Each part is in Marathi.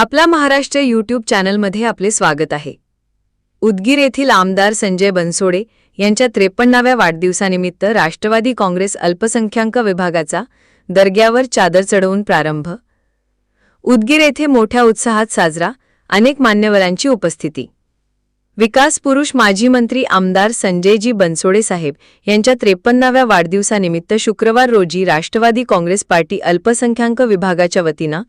आपला महाराष्ट्र यूट्यूब चॅनलमध्ये आपले स्वागत आहे. उदगीर येथील आमदार संजय बनसोडे यांच्या त्रेपन्नाव्या वाढदिवसानिमित्त राष्ट्रवादी काँग्रेस अल्पसंख्याक विभागाचा दर्ग्यावर चादर चढवून प्रारंभ. उदगीर येथे मोठ्या उत्साहात साजरा अनेक मान्यवरांची उपस्थिती. विकास पुरुष माजी मंत्री आमदार संजयजी बनसोडे साहेब यांच्या त्रेपन्नाव्या वाढदिवसानिमित्त शुक्रवार रोजी राष्ट्रवादी काँग्रेस पार्टी अल्पसंख्याक विभागाच्या वतीनं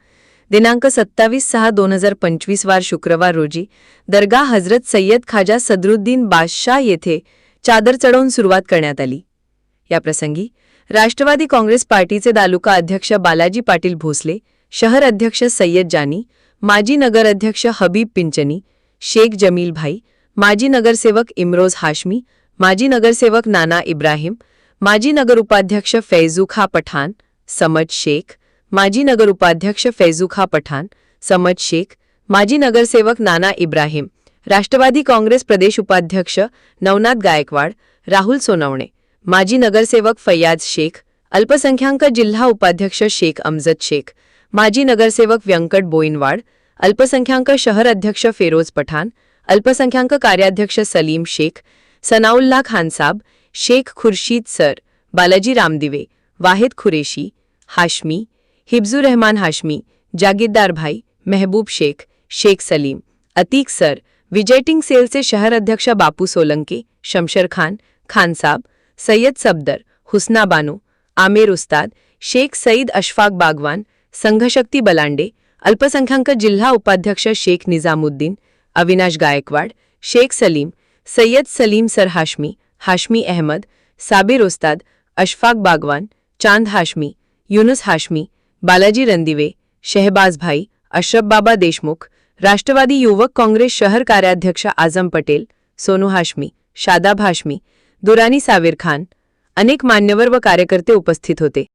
दिनांक सत्तावीस सहा दोन हजार पंचवीस वार शुक्रवार रोजी दर्गा हजरत सय्यद खाजा सदरुद्दीन बादशाह येथे चादर चढवून सुरुवात करण्यात आली. याप्रसंगी राष्ट्रवादी काँग्रेस पार्टीचे तालुका अध्यक्ष बालाजी पाटील भोसले शहर अध्यक्ष सय्यद जानी माजी नगर अध्यक्ष हबीब पिंचनी शेख जमील भाई माजी नगरसेवक इम्रोज हाशमी माजी नगरसेवक नाना इब्राहिम माजी नगर उपाध्यक्ष फैजू खा पठाण समद शेख माजी नगर उपाध्यक्ष फैजूखा पठाण समद शेख माजी नगरसेवक नाना इब्राहिम राष्ट्रवादी काँग्रेस प्रदेश उपाध्यक्ष नवनाथ गायकवाड राहुल सोनवणे माजी नगरसेवक फैयाज शेख अल्पसंख्याक जिल्हा उपाध्यक्ष शेख अमजद शेख माजी नगरसेवक व्यंकट बोईनवाड अल्पसंख्याक शहर अध्यक्ष फेरोज पठाण अल्पसंख्याक कार्याध्यक्ष सलीम शेख सनाउल्ला खानसाब शेख खुर्शीद सर बालाजी रामदिवे वाहिद खुरेशी हाशमी हिब्जू रहमान हाशमी, जागीरदार भाई मेहबूब शेख शेख सलीम, अतीक सर विजयटिंग सेलचे शहर अध्यक्ष बापू सोलंके, शमशर खान खान साहब, सैयद सफदर, हुस्ना बानो, आमिर उस्ताद, शेख सईद अशफाक बागवान संघशक्ति बलांडे, अल्पसंख्याक जिल्हा उपाध्यक्ष शेख निजामुद्दीन, अविनाश गायकवाड, शेख सलीम सय्यद सलीम सर हाशमी हाशमी अहमद, साबिर उस्ताद अशफाक बागवान, चाँद हाशमी, युनुस हाशमी बालाजी रणदिवे शहबाज भाई अशरफ बाबा देशमुख राष्ट्रवादी युवक काँग्रेस शहर कार्याध्यक्ष आझम पटेल सोनू हाशमी शादाब हाशमी दुरानी सावीर खान अनेक मान्यवर व कार्यकर्ते उपस्थित होते.